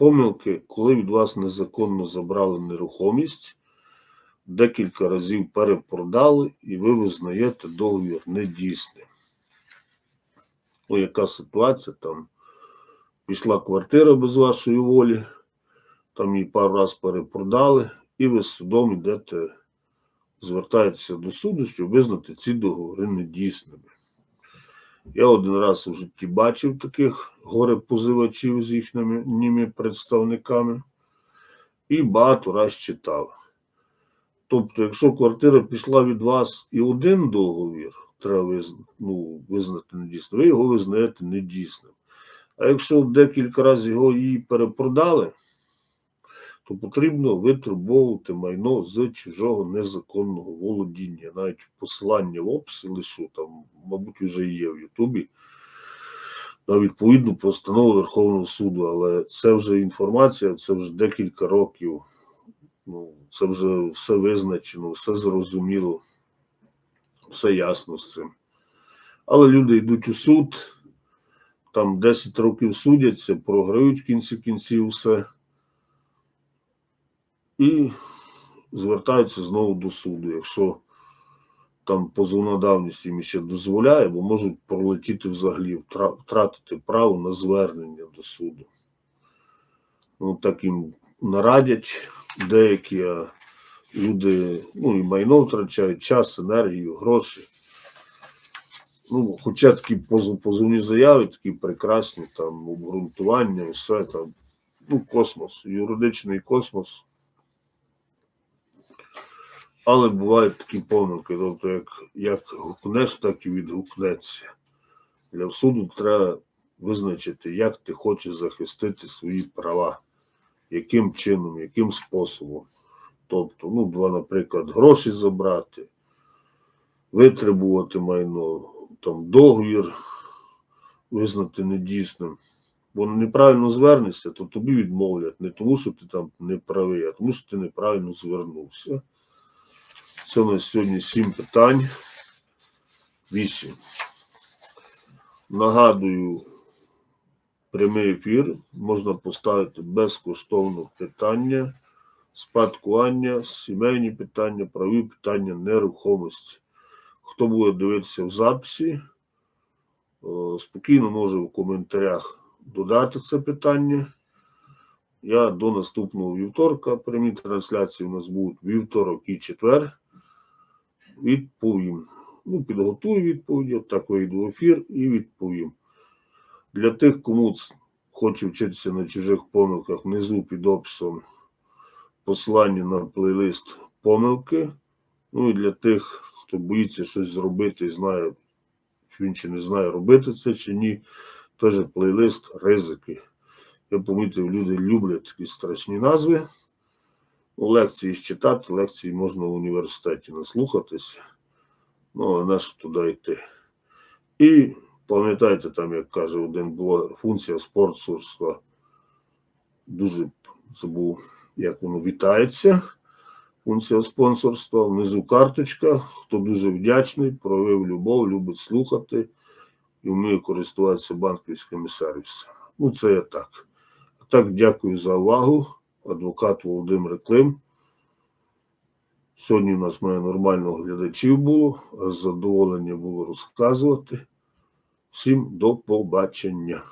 помилки, коли від вас незаконно забрали нерухомість, декілька разів перепродали, і ви визнаєте договір недійсним. Ну, яка ситуація там? Пішла квартира без вашої волі, там її пару раз перепродали, і ви судом йдете, звертаєтеся до суду, щоб визнати ці договори недійсними. Я один раз у житті бачив таких горе-позивачів з їхніми представниками і багато раз читав. Тобто, якщо квартира пішла від вас і один договір треба визнати, ну, визнати недійсним, ви його визнаєте недійсним. А якщо декілька разів його її перепродали, то потрібно витребовувати майно з чужого незаконного володіння. Навіть посилання в описі лишу, там, мабуть, вже є в Ютубі на відповідну постанову Верховного суду, але це вже інформація, це вже декілька років. Ну, це вже все визначено, все зрозуміло, все ясно з цим. Але люди йдуть у суд, там 10 років судяться, програють в кінці кінців все і звертаються знову до суду. Якщо там позовна давність їм ще дозволяє, бо можуть пролетіти взагалі, втратити право на звернення до суду. Ну, так їм нарадять деякі люди, ну і майно втрачають, час, енергію, гроші. Ну, хоча такі позовні заяви, такі прекрасні, там обґрунтування, все там, ну, космос, юридичний космос. Але бувають такі помилки, тобто як, як гукнеш, так і відгукнеться. Для суду треба визначити, як ти хочеш захистити свої права, яким чином, яким способом. Тобто, ну, два, наприклад, гроші забрати, витребувати майно, там договір визнати недійсним. Бо неправильно звернешся, то тобі відмовлять не тому, що ти там не правий, а тому, що ти неправильно звернувся. Це у нас сьогодні сім питань. Вісім. Нагадую, прямий ефір можна поставити безкоштовно питання, спадкування, сімейні питання, праві питання нерухомості. Хто буде дивитися в записі, спокійно може в коментарях додати це питання. Я до наступного вівторка, прямі трансляції у нас будуть вівторок і четвер. Відповім. Ну, підготую відповіді, так вийду в ефір і відповім. Для тих, кому хоче вчитися на чужих помилках, внизу під описом посилання на плейлист помилки. Ну і для тих, хто боїться щось зробити і знає, чи він чи не знає, робити це чи ні, теж плейлист ризики. Я помітив, люди люблять такі страшні назви. Ну, лекції читати, лекції можна в університеті наслухатись. Ну, а на що туди йти? І пам'ятайте, там, як каже один блогер, функція спортсурства. Дуже забув, як воно вітається. Функція спонсорства. Внизу карточка. Хто дуже вдячний, проявив любов, любить слухати і вміє користуватися банківськими сервісами. Ну, це я так. Так, дякую за увагу. Адвокат Володимир Клим. Сьогодні у нас має нормально глядачів було, задоволення було розказувати. Всім до побачення.